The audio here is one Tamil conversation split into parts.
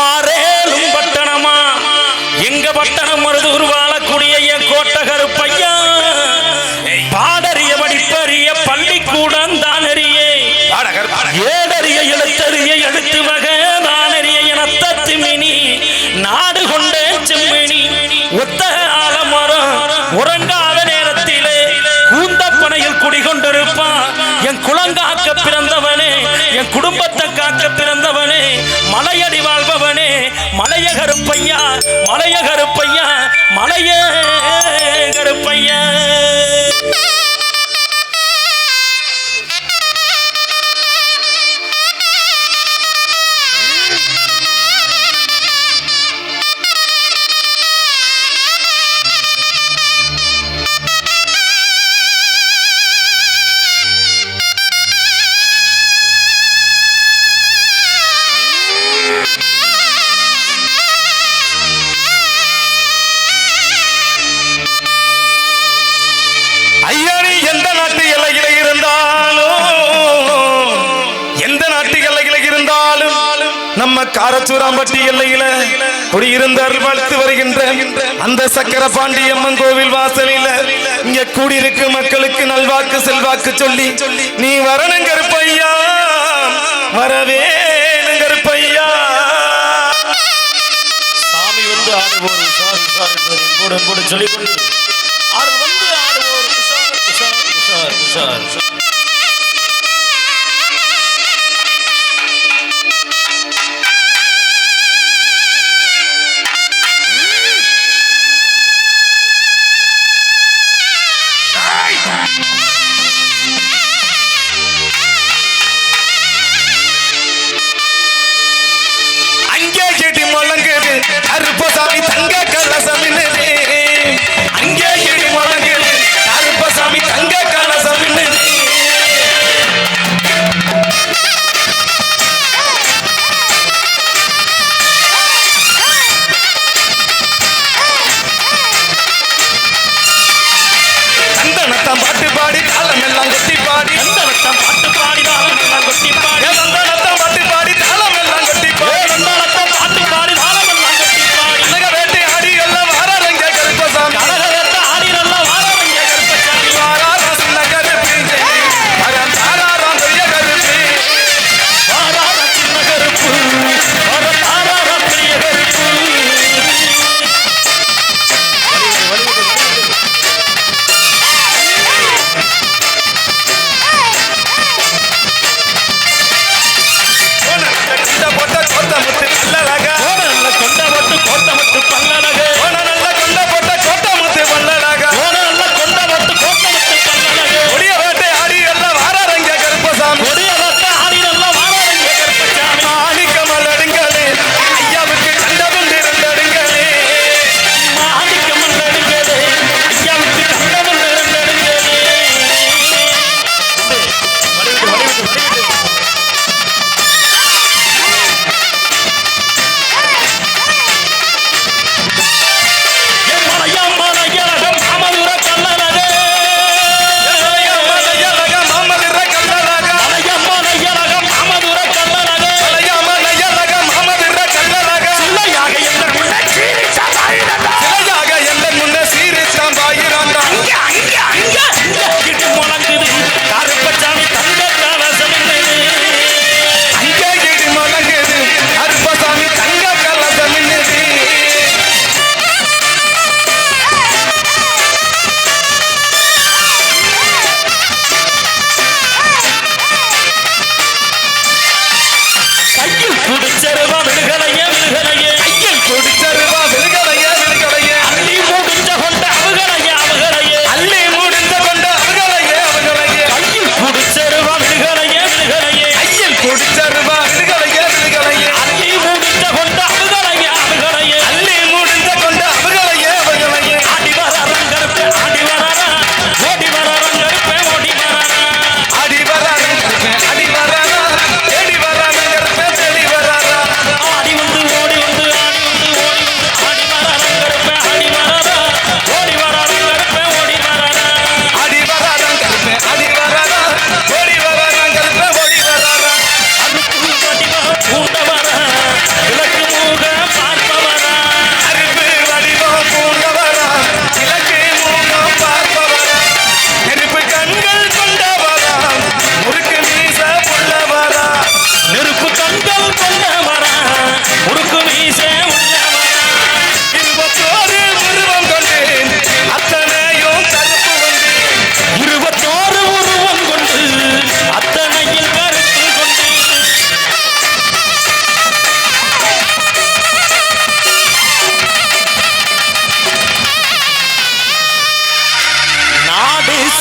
ஆரேலும் பட்டணமா? எங்க பட்டணம் மருதூர் வாழக்கூடிய என் கோட்டகரு பையா? பாடறிய படிப்பறிய பள்ளிக்கூடம் தானறியே. ஏடறிய எழுத்தறிய எழுத்து வக தானறிய இனத்தத்து மினி. நாடு கொண்டே செம்மினி. ஒத்தக ஆலமரம் உறங்காத நேரத்திலே கூந்தப்பனையில் குடிகொண்டிருப்பான். என் குளங்காக்க பிறந்தவனே என் குடும்ப மலையே. காரச்சூராம்பட்டி எல்லையில குடியிருந்த வாழ்த்து வருகின்ற அந்த சக்கர பாண்டி அம்மன் கோவில் வாசலில இங்க கூடியிருக்கு மக்களுக்கு நல்வாக்கு செல்வாக்கு சொல்லி நீ வரணும் கருப்பையா வரவேணும் கருப்பையா சாமி வந்து ஆடுவோம் உஷார் உஷார் என்போடு என்போடு சொல்லிக்கொண்டு ஆடு வந்து ஆடுவோர் சார் சார் சார் கருப்பசாமி தங்க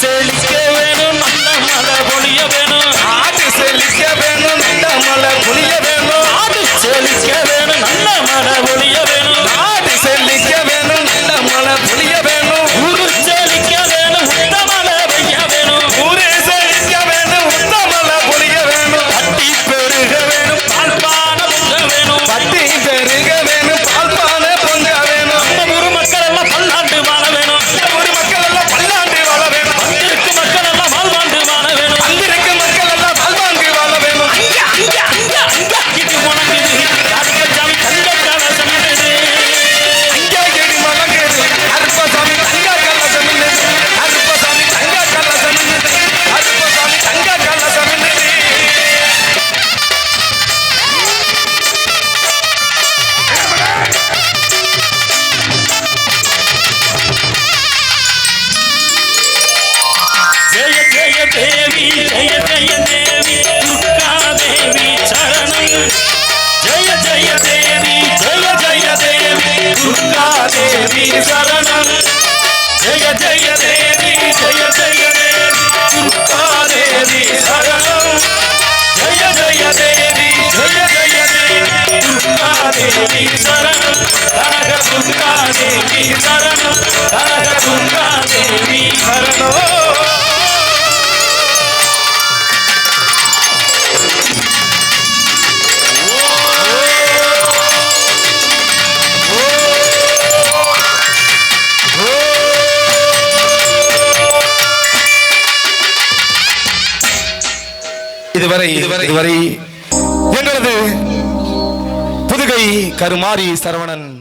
Selig ஜெய தேவி ஜெய ஜெய தேவி சரணம். ஜெய ஜெய தேவி. இதுவரை இதுவரை. எங்களது புதுகை கருமாரி சரவணன்